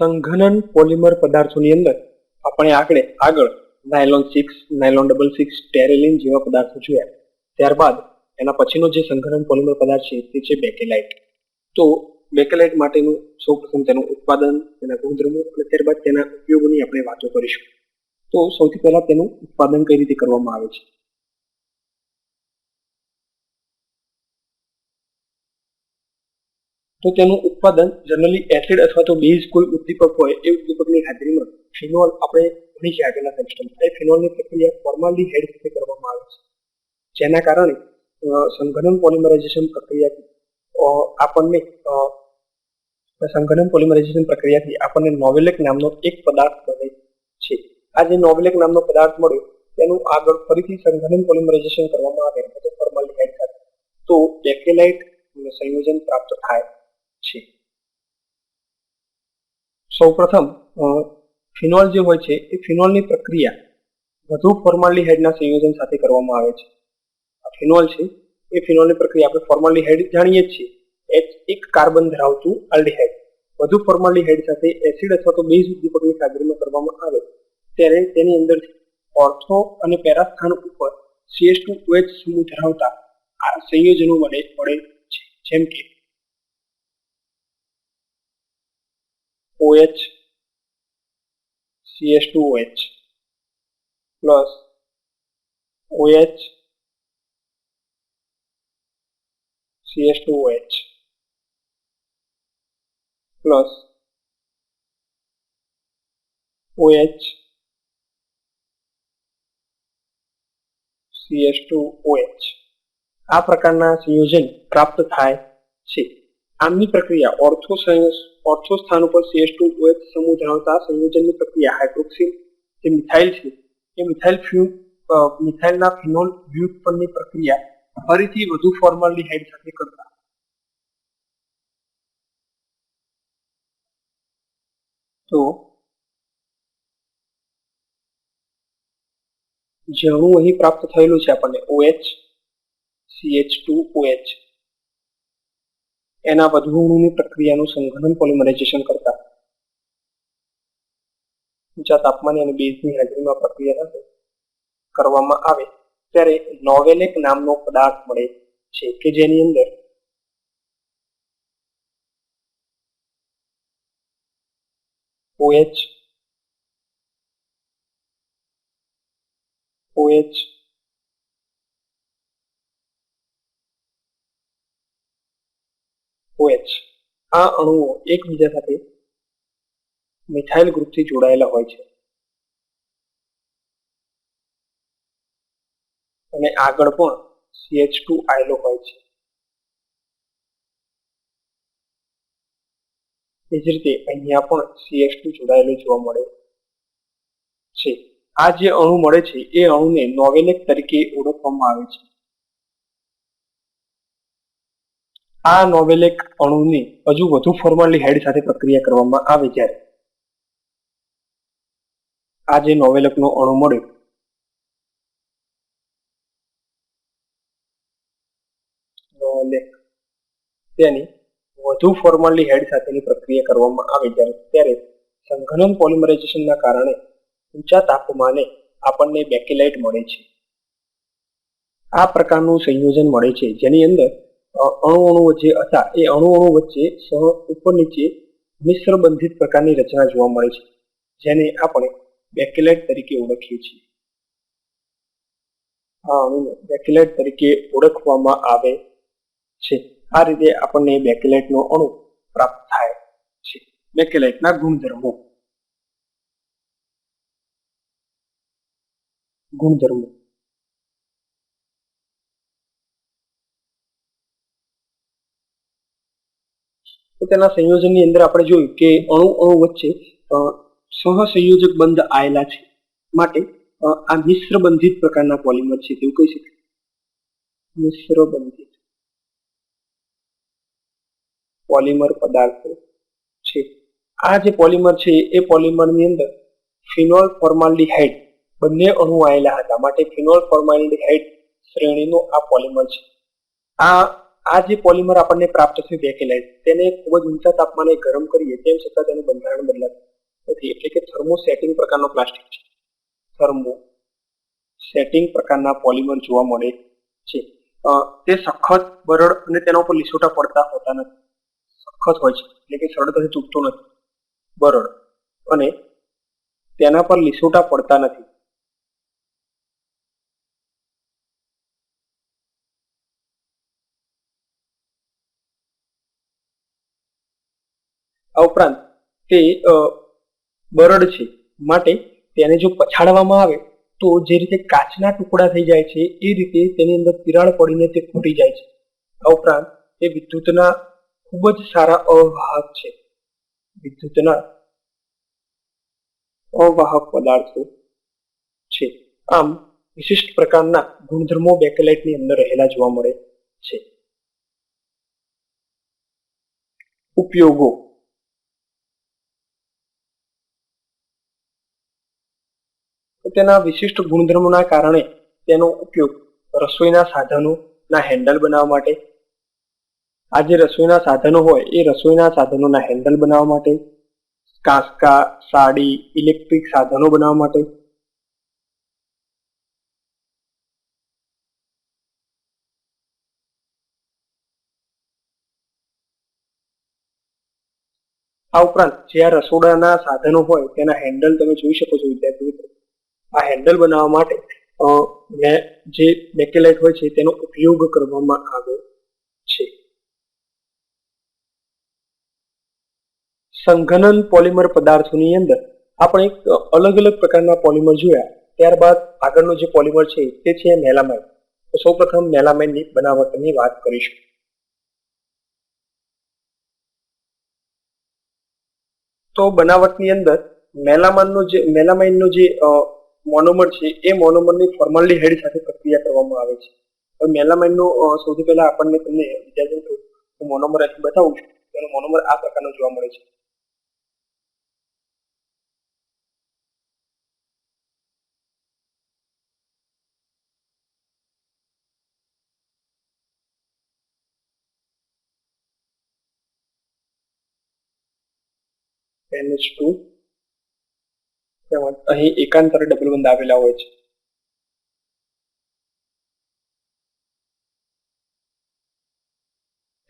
સંઘનન polymer પદાર્થોની અંદર આપણે આગળ આગળ nylon six nylon double six terylene જેવા પદાર્થો જોયા. ત્યારબાદ એના પછીનો જે સંઘનન પોલિમર પદાર્થ છે તે છે બેકેલાઇટ. તો બેકેલાઇટ માટેનું સૌપ્રથમ તેનું ઉત્પાદન, તેના ગુણધર્મો અને ત્યારબાદ તેના ઉપયોગોની આપણે વાતો કરીશું. તો સૌથી પહેલા તેનું ઉત્પાદન કઈ રીતે કરવામાં આવે છે? તો તેનું ઉત્પાદન જનરલી એસિડ અથવા તો બેઝ કોઈ ઉદ્દીપક હોય, એ ઉદ્દીપકની હાજરીમાં ફિનોલ આપણે ભણી છે આગળના સેમેસ્ટરમાં એ ફિનોલની પ્રક્રિયા ફોર્માલી હેડ સાથે કરવામાં આવે છે. જેના કારણે સંઘનન પોલિમરાઇઝેશન પ્રક્રિયાથી આપણને સંઘનન પોલિમરાઇઝેશન પ્રક્રિયાથી આપણને નોવેલેક નામનો એક પદાર્થ મળે છે. આ જે નોવેલેક નામનો પદાર્થ મળ્યો, તેનું આગળ ફરીથી સંઘનન પોલિમરાઇઝેશન કરવામાં આવે, એટલે હેડ સાથે તો બેકેલાઇટ સંયોજન પ્રાપ્ત થાય. છે. સૌપ્રથમ ફિનોલ જે હોય છે, એ ફિનોલની પ્રક્રિયા વધુ ફોર્માલિહાઇડના સંયોજન સાથે કરવામાં આવે છે. આ ફિનોલ છે, એ ફિનોલની પ્રક્રિયા આપણે ફોર્માલિહાઇડ જાણીએ જ છીએ. એચ એક કાર્બન ધરાવતું આલ્ડીહાઇડ. વધુ ફોર્માલિહાઇડ સાથે એસિડ અથવા તો બેઝ ઉદ્દીપકની હાજરીમાં કરવામાં આવે. ત્યારે તેની અંદર ઓર્થો અને પેરા સ્થાન ઉપર CH2OH સમૂહ ધરાવતા આ સંયોજનો મળે મળે છે. જેમ કે OH CH2OH plus OH CH2OH plus OH CH2OH આ પ્રકારના સંયોજન પ્રાપ્ત થાય છે આમની પ્રક્રિયા ઓર્થો ઓર્થો સ્થાન ઉપર CH2OH સમૂહ ધરાવતા સંયોજનની પ્રક્રિયા હાઇડ્રોક્સિલ, જે મિથાઇલ છે. એ મિથાઇલ ફ્યુ મિથાઇલના ફિનોલ વ્યુત્પન્નની પ્રક્રિયા ફરીથી વધુ ફોર્માલિહાઇડ સાથે કરતા. તો જણું અહીં પ્રાપ્ત થયેલું છે આપણને ઓએચ સીએચ ટુ CH2OH એના વધુ પ્રક્રિયાનું સંઘનન પોલિમરાઇઝેશન કરતા. ઊંચા તાપમાને અને બેઝની હાજરીમાં પ્રક્રિયા કરવામાં આવે, ત્યારે નોવેલેક નામનો પદાર્થ મળે છે કે જેની અંદર OH OH આ અણુઓ એકબીજા સાથે મિથાઇલ ગ્રુપથી જોડાયેલા હોય છે. અને આગળ પણ CH2 આવેલો હોય છે. એ જ રીતે અહીંયા પણ CH2 જોડાયેલું જોવા મળે છે. આ જે અણુ મળે છે, એ અણુને નોવેલેક તરીકે ઓળખવામાં આવે છે. આ નોવેલેક અણુની હજુ વધુ ફોર્માલિહાઇડ સાથે પ્રક્રિયા કરવામાં આવે જ્યારે આ જે નોવેલેકનો અણુ મળ્યો. તેની વધુ ફોર્માલિહાઇડ સાથેની પ્રક્રિયા કરવામાં આવે જ્યારે ત્યારે સંઘનન પોલિમરાઇઝેશનના કારણે ઊંચા તાપમાને આપણને બેકેલાઇટ મળે છે. આ પ્રકારનું સંયોજન મળે છે. જેની અંદર અણુ અણુ જે હતા, એ અણુ અણુ વચ્ચે સહ ઉપર નીચે મિશ્ર બંધિત પ્રકારની રચના જોવા મળે છે, જેને આપણે બેકેલાઇટ તરીકે ઓળખીએ છીએ. આ અણુને બેકેલાઇટ તરીકે ઓળખવામાં આવે છે. આ રીતે આપણને બેકેલાઇટનો અણુ પ્રાપ્ત થાય છે. બેકેલાઇટના ગુણધર્મો. ગુણધર્મો. તો તેના સંયોજનની અંદર આપણે જોયું કે અણુ અણુ વચ્ચે સહસંયોજક બંધ આવેલા છે. માટે આ મિશ્ર બંધિત પ્રકારના પોલિમર છે તેવું કહી શકાય. મિશ્ર બંધિત પોલિમર પદાર્થો છે. આ જે પોલિમર છે, એ પોલિમરની અંદર ફિનોલ ફોર્માલ્ડિહાઇડ બંને અણુ આવેલા હતા. માટે ફિનોલ ફોર્માલ્ડિહાઇડ શ્રેણીનો આ પોલિમર છે. આ આ જે પોલિમર આપણને પ્રાપ્ત થયું બેકેલાઇટ તેને ખૂબ જ ઊંચા તાપમાને ગરમ કરીએ, તેમ છતાં તેનું બંધારણ બદલાતું નથી. એટલે કે થર્મો સેટિંગ પ્રકારનો પ્લાસ્ટિક છે. થર્મો સેટિંગ પ્રકારના પોલિમર જોવા મળે છે. તે સખત બરડ અને તેના ઉપર લીસોટા પડતા હોતા નથી. સખત હોય છે. એટલે કે સરળતાથી તૂટતો નથી. બરડ. અને તેના પર લીસોટા પડતા નથી. આ ઉપરાંત તે બરડ છે, માટે તેને જો પછાડવામાં આવે, તો જે રીતે કાચના ટુકડા થઈ જાય છે, એ રીતે તેની અંદર તિરાડ પડીને તે ફૂટી જાય છે. આ ઉપરાંત તે વિદ્યુતના ખૂબ જ સારા અવાહક છે. વિદ્યુતના અવાહક પદાર્થો છે. આમ, વિશિષ્ટ પ્રકારના ગુણધર્મો બેકેલાઇટની અંદર રહેલા જોવા મળે છે. ઉપયોગો તો તેના વિશિષ્ટ ગુણધર્મોના કારણે તેનો ઉપયોગ રસોઈના સાધનોના હેન્ડલ બનાવવા માટે, આ જે રસોઈના સાધનો હોય એ રસોઈના સાધનોના હેન્ડલ બનાવવા માટે, કાંસકા, સાડી ઇલેક્ટ્રિક સાધનો બનાવવા માટે, આ ઉપરાંત જે આ રસોડાના સાધનો હોય તેના હેન્ડલ તમે જોઈ શકો છો વિદ્યાર્થી મિત્રો. આ હેન્ડલ બનાવવા માટે મે- જે મેકેલાઇટ હોય છે તેનો ઉપયોગ કરવામાં આવે છે. સંઘનન પોલિમર પદાર્થોની અંદર આપણે એક અલગ અલગ પ્રકારના પોલિમર જોયા. ત્યારબાદ આગળનો જે પોલિમર છે તે છે મેલામાઇન તો સૌપ્રથમ મેલામાઇનની બનાવટની વાત કરીશું. તો બનાવટની અંદર મેલામાનનો જે મેલામાઇનનો જે મોનોમર છે, એ મોનોમરની ફોર્માલ્ડીહાઇડ સાથે પ્રક્રિયા કરવામાં આવે છે. હવે મેલામાઇનનું સૌથી પહેલા આપણને તમને વિદ્યાર્થી મિત્રો હું મોનોમર અહીં બતાવું છું. તેનો મોનોમર આ પ્રકારનો જોવા મળે છે. NH2 તેમજ અહીં એકાંતરે ડબલ આવેલા હોય છે.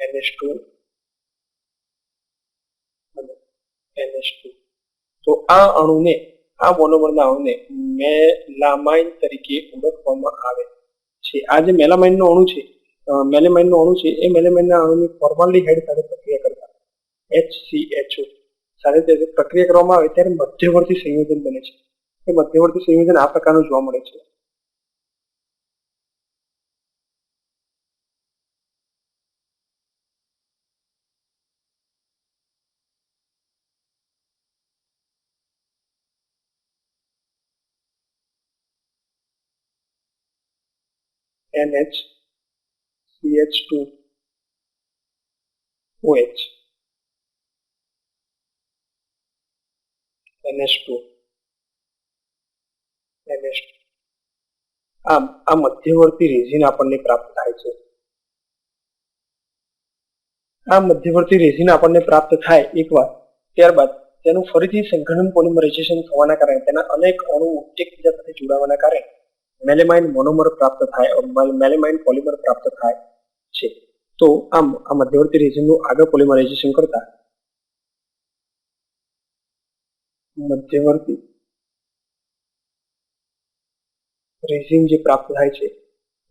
NH2 અને NH2 તો આ અણુને, આ મોનોમરના અણુને મેલામાઇન તરીકે ઓળખવામાં આવે છે. આ જે મેલામાઇનનો અણુ છે મેલેમાઇનનો અણુ છે, એ મેલામાઇનના અણુની હેડ સાથે પ્રક્રિયા કરતા. HCHO સાથે રીતે પ્રક્રિયા કરવામાં આવે ત્યારે મધ્યવર્તી સંયોજન બને છે. એ મધ્યવર્તી સંયોજન આ પ્રકારનું જોવા મળે છે. NH CH2 OH NH2 NH2 આમ, આ મધ્યવર્તી રેઝિન આપણને પ્રાપ્ત થાય છે. આ મધ્યવર્તી રેઝિન આપણને પ્રાપ્ત થાય એકવાર, ત્યારબાદ તેનું ફરીથી સંઘનન પોલિમરાઇઝેશન થવાના કારણે તેના અનેક અણુઓ એકબીજા સાથે જોડાવાના કારણે મેલેમાઇન મોનોમર પ્રાપ્ત થાય મેલેમાઇન પોલિમર પ્રાપ્ત થાય છે. તો આમ, આ મધ્યવર્તી રેઝિનનું આગળ પોલિમરાઇઝેશન કરતા મધ્યવર્તી રેઝિન જે પ્રાપ્ત થાય છે,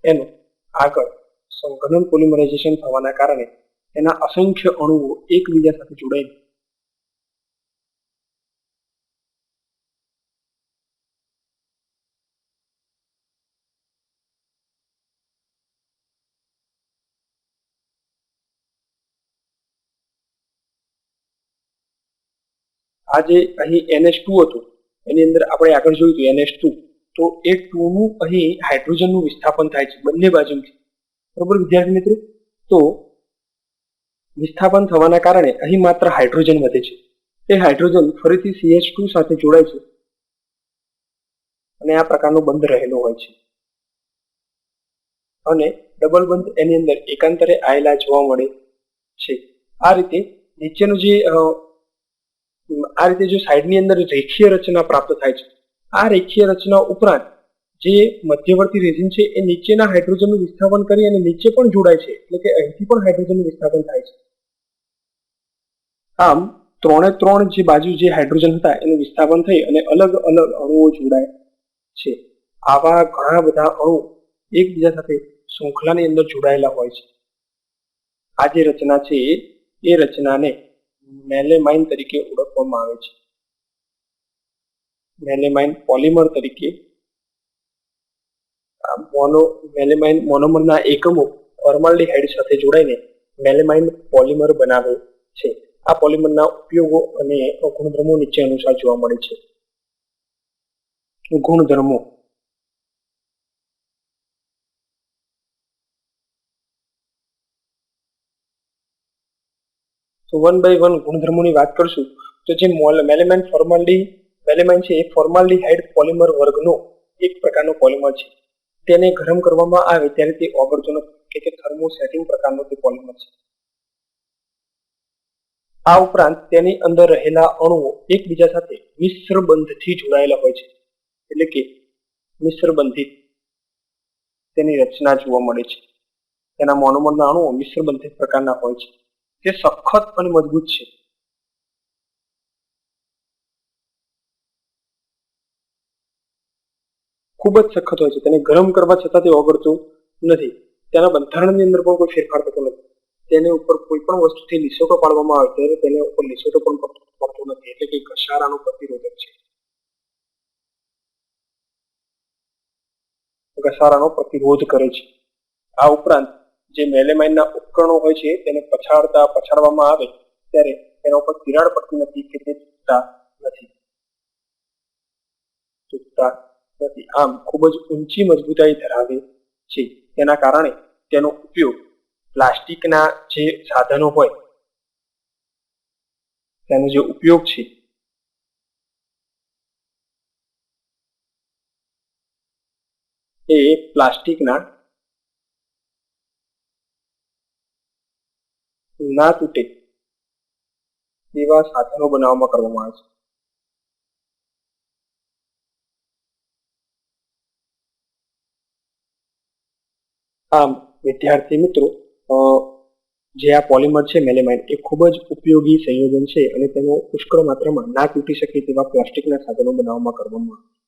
એનું આગળ સંઘનન પોલિમરાઇઝેશન થવાના કારણે એના અસંખ્ય અણુઓ એકબીજા સાથે જોડાઈ આ જે અહીં NH2 હતું. એની અંદર આપણે આગળ જોયું હતું એનએચ ટુ તો એ ટુ નું અહીં હાઇડ્રોજનનું વિસ્થાપન થાય છે બંને બાજુથી. બરોબર વિદ્યાર્થી મિત્રો? તો વિસ્થાપન થવાના કારણે અહીં માત્ર હાઇડ્રોજન વધે છે. એ હાઇડ્રોજન ફરીથી CH2 સાથે જોડાય છે. અને આ પ્રકારનો બંધ રહેલો હોય છે. અને ડબલ બંધ એની અંદર એકાંતરે આવેલા જોવા મળે છે. આ રીતે નીચેનું જે આ રીતે જો સાઈડની અંદર રેખીય રચના પ્રાપ્ત થાય છે. આ રેખીય રચના ઉપરાંત જે મધ્યવર્તી રેઝિન છે એ નીચેના હાઇડ્રોજનનું વિસ્થાપન કરી અને નીચે પણ જોડાય છે. એટલે કે અહીંથી પણ હાઇડ્રોજનનું વિસ્થાપન થાય છે. આમ ત્રણે ત્રણ જે બાજુ જે હાઇડ્રોજન હતા એનું વિસ્થાપન થઈ અને અલગ અલગ અણુઓ જોડાય છે. આવા ઘણા બધા અણુ એકબીજા સાથે શૃંખલાની અંદર જોડાયેલા હોય છે. આ જે રચના છે એ રચનાને મેલેમાઇન તરીકે ઓળખવામાં આવે છે. મેલેમાઇન પોલિમર તરીકે. મોનો, મેલેમાઇન મોનોમરના એકમો ફોર્માલ્ડીહાઇડ સાથે જોડાઈને મેલેમાઇન પોલિમર બનાવે છે. આ પોલિમરના ઉપયોગો અને ગુણધર્મો નીચે અનુસાર જોવા મળે છે. ગુણધર્મો. તો વન બાય વન ગુણધર્મોની વાત કરશું, તો જે મેલેમાઇન ફોર્માલ્ડી, મેલેમાઇન છે એ ફોર્માલ્ડીહાઇડ પોલિમર વર્ગનો એક પ્રકારનો પોલિમર છે. તેને ગરમ કરવામાં આવે ત્યારે તે ઓગળતોનો કે કે થર્મોસેટિંગ પ્રકારનો તે પોલિમર છે. આ ઉપરાંત તેની અંદર રહેલા અણુઓ એકબીજા સાથે મિશ્ર બંધથી જોડાયેલા હોય છે, એટલે કે મિશ્ર બંધિત તેની રચના જોવા મળે છે. તેના મોનોમરના અણુઓ મિશ્ર બંધિત પ્રકારના હોય છે. તે સખત અને મજબૂત છે. ખૂબ જ સખત હોય છે. તેને ગરમ કરવા છતાં તે ઓગળતું નથી. તેના બંધારણની અંદર પણ કોઈ ફેરફાર થતો નથી. તેને ઉપર કોઈ પણ વસ્તુથી લીસોટો પાડવામાં આવે ત્યારે તેને ઉપર લીસોટો પણ પડતો પડતો નથી. એટલે કે ઘસારાનો પ્રતિરોધક છે. ઘસારાનો પ્રતિરોધ કરે છે. આ ઉપરાંત જે મેલેમાઇનના ઉપકરણો હોય છે, તેને પછાડતા પછાડવામાં આવે, ત્યારે તેના ઉપર તિરાડ પડતી નથી કે તે તૂટતા નથી. તૂટતા નથી. આમ ખૂબ જ ઊંચી મજબૂતાઈ ધરાવે છે. તેના કારણે તેનો ઉપયોગ પ્લાસ્ટિકના જે સાધનો હોય, તેનો જે ઉપયોગ છે, એ પ્લાસ્ટિકના ના તૂટે એવા સાધનો બનાવવામાં કરવામાં આવે છે. આમ, વિદ્યાર્થી મિત્રો જે આ પોલિમર છે, મેલેમાઇન, એ ખૂબ જ ઉપયોગી સંયોજન છે અને તેનો પુષ્કળ માત્રામાં ના તૂટી શકે તેવા પ્લાસ્ટિકના સાધનો બનાવવામાં કરવામાં આવે છે.